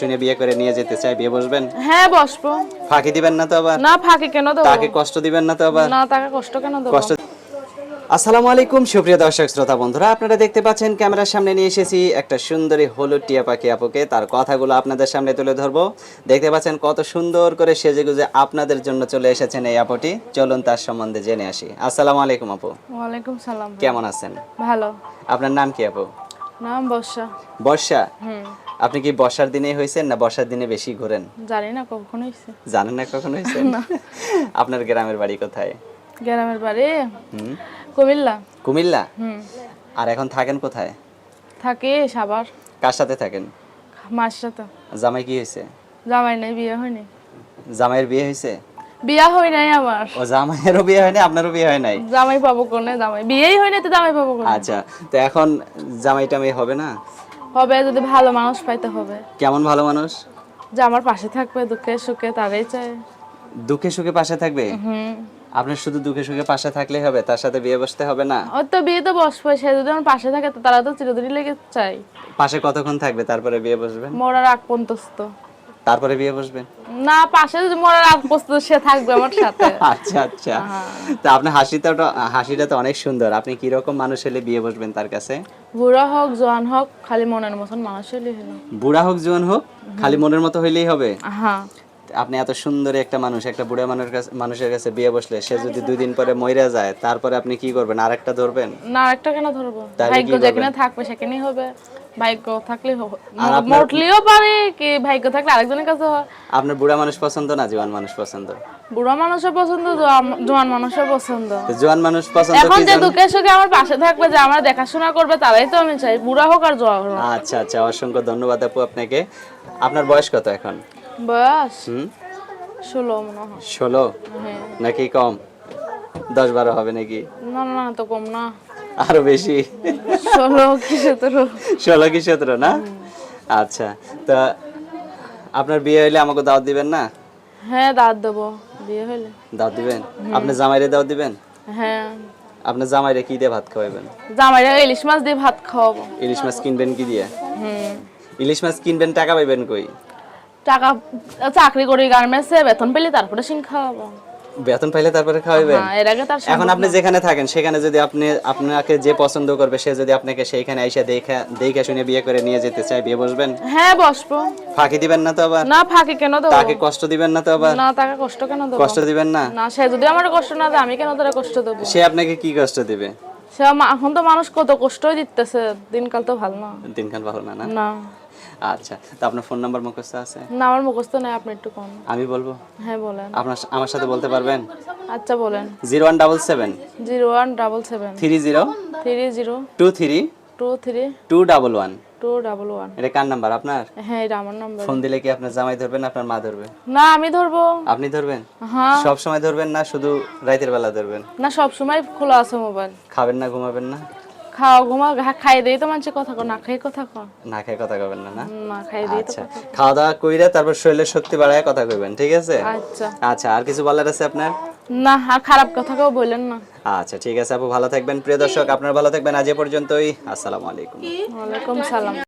শুনে বিয়ে করে নিয়ে যেতে চাই বিয়ে বসবেন? হ্যাঁ বসবো। ফাঁকি দিবেন না তো আবার? না ফাঁকি কেন দেবো? তাকে কষ্ট দিবেন না তো আবার? না তাকে কষ্ট কেন দেবো? কষ্ট আসসালামু আলাইকুম সুপ্রিয় দর্শক শ্রোতা বন্ধুরা আপনারা দেখতে পাচ্ছেন ক্যামেরার সামনে নিয়ে এসেছি একটা সুন্দরী হলুদ টিয়া পাখি আপুকে। তার কথাগুলো আপনাদের সামনে তুলে ধরবো। দেখতে পাচ্ছেন কত সুন্দর করে সেজে গুজে আপনাদের জন্য চলে এসেছেন এই আপুটি। চলুন তার সম্বন্ধে জেনে আসি। আসসালামু আলাইকুম আপু। ওয়ালাইকুম সালাম। কেমন আছেন? ভালো। আপনার নাম কি আপু? নাম বর্ষা। বর্ষা? আপনি কি বর্ষার দিনেই হয়েছেন না বর্ষার দিনে বেশি ঘোরেন? জানি না কখন হয়েছে। জানেন না কখন হয়েছেন আপনার গ্রামের বাড়ি কোথায়? গ্রামের বাড়ি? কুমিল্লা। কুমিল্লা? আর এখন থাকেন কোথায়? থাকি সাবার কার সাথে থাকেন? মার সাথে। জামাই কি হয়েছে? জামাই নাই বিয়ে হয়নি। জামাইয়ের বিয়ে হয়েছে? বিয়া হয় নাই আমার। ও জামাইয়েরও বিয়ে হয়নি আপনারও বিয়ে হয় নাই? জামাই পাবো কোনে? জামাই বিয়েই হয় নাই তো জামাই পাবো কোনে? আচ্ছা তো এখন জামাই টামাই হবে না? হবে যদি ভালো মানুষ পাইতে হবে। কেমন ভালো মানুষ? যে আমার পাশে থাকবে দুঃখে সুখে তারাই চাই দুঃখে সুখে পাশে থাকবে? হুম। আপনার শুধু দুঃখে সুখে পাশে থাকলেই হবে তার সাথে বিয়ে বসতে হবে না? ও তো বিয়ে তো বসবো সে যদি আমার পাশে থাকে তো তারা তো চিরদিনই লেগে চাই পাশে কতক্ষণ থাকবে তারপরে বিয়ে বসবে মরার আগ পর্যন্ত। তারপরে বিয়ে বসবেন? না পাশে যদি মরার আগ পর্যন্ত সে থাকবে আমার সাথে। আচ্ছা আচ্ছা। তো আপনার হাসিটা হাসিটা তো অনেক সুন্দর। আপনি কি রকম মানুষ হলে বিয়ে বসবেন তার কাছে? বুড়া হোক জোয়ান হোক খালি মনের মতন মানুষ হলে হলো। বুড়া হোক জোয়ান হোক খালি মনের মতো হইলেই হবে? হ্যাঁ। আপনি এত সুন্দর একটা মানুষ একটা বুড়া মানুষের কাছে মানুষের কাছে বিয়ে বসলে সে যদি দুই দিন পরে মইরা যায় তারপরে আপনি কি করবেন? আরেকটা ধরবেন? না একটা কেন ধরবো? ভাগ্য যেখানে থাকবে সেখানেই হবে। ভাগ্য থাকলে মরলেও পারে কি ভাগ্য থাকলে আরেকজনের কাছে হয়। আপনার বুড়া মানুষ পছন্দ না জোয়ান মানুষ পছন্দ? বুড়া পছন্দ জোয়ান- পছন্দ। জোয়ান মানুষ পছন্দ এখন যে? দুঃখের সুখে আমার পাশে থাকবে যে আমার দেখাশোনা করবে তারাই তো আমি চাই বুড়া হোক আর জোয়ান হোক। আচ্ছা আচ্ছা অসংখ্য ধন্যবাদ আপু আপনাকে। আপনার বয়স কত এখন? বয়স ষোলো মনে হয়। ষোলো? হ্যাঁ। নাকি কম? দশ বারো হবে নাকি? না না, তো কম না। আরও বেশি। ষোলো কি সতেরো? ষোলো কি সতেরো না? আচ্ছা তা আপনার বিয়ে হইলে আমাকে দাওয়াত দিবেন না? হ্যাঁ দাঁত দেবো। বিয়ে হলে দাওয়াত দিবেন? আপনি জামাইরে দাওয়াত দিবেন? হ্যাঁ। আপনার জামাইরে কি দিয়ে ভাত খাওয়াবেন জামাইরা ইলিশ মাছ দিয়ে ভাত খাওয়াবো। ইলিশ মাছ কিনবেন কি দিয়ে? হুম। ইলিশ মাছ কিনবেন টাকা পাইবেন কই? টাকা চাকরি করি গার্মেন্টসে বেতন পেলে তারপরে সিং খাওয়াবো। বেতন পাইলে তারপরে খাওয়াবেন হ্যাঁ এর আগে তার এখন আপনি যেখানে থাকেন সেখানে যদি আপনি আপনাকে যে পছন্দ করবে সে যদি আপনাকে সেইখানে আইসা দেখা দেখে শুনে বিয়ে করে নিয়ে যেতে চায় বিয়ে বসবেন? হ্যাঁ বসবো। ফাঁকি দিবেন না তো আবার? না ফাঁকি কেন দেবো? তাকে কষ্ট দিবেন না তো আবার? না তাকে কষ্ট কেন দেবো? কষ্ট দিবেন না? না সে যদি আমার কষ্ট না দেয় আমি কেন তার কষ্ট দেবো? সে আপনাকে কি কষ্ট দিবে? সে এখন তো মানুষ কত কষ্টই দিতেছে। দিনকাল তো ভালো না। দিনকাল ভালো না না? আচ্ছা তো আপনার ফোন নাম্বার মুখস্থ আছে? না আমার মুখস্থ নাই আপনি একটু কোন। আমি বলব? হ্যাঁ বলেন। আপনার আমার সাথে বলতে পারবেন? আচ্ছা বলেন। Zero one double seven. Zero one double seven. Three zero three zero two three two three two double one. Two double one এটা কার নাম্বার? আপনার? হ্যাঁ এটা আমার নাম্বার। ফোন দিলে কি আপনার জামাই ধরবেন আপনার মা ধরবে না আমি ধরবো। আপনি ধরবেন? হ্যাঁ। সব সময় ধরবেন না শুধু রাতের বেলা ধরবেন? না সব সময় খোলা আছে মোবাইল। খাবেন না ঘুমাবেন না? খাওয়া ঘুমা খাই দেই তো মানুষ কথা কো না খাই কথা কো না কথা কবেন না না? না খাই দেই তো আচ্ছা। খাওয়া দাওয়া কইরা তারপর শরীরের শক্তি বাড়ায় কথা কইবেন ঠিক আছে? আচ্ছা। আচ্ছা আর কিছু বলার আছে আপনার? না আর খারাপ কথা কেউ বললেন না। আচ্ছা ঠিক আছে আপু ভালো থাকবেন। প্রিয় দর্শক আপনারা ভালো থাকবেন। আজ এ পর্যন্তই। আসসালামু আলাইকুম। ওয়ালাইকুম সালাম।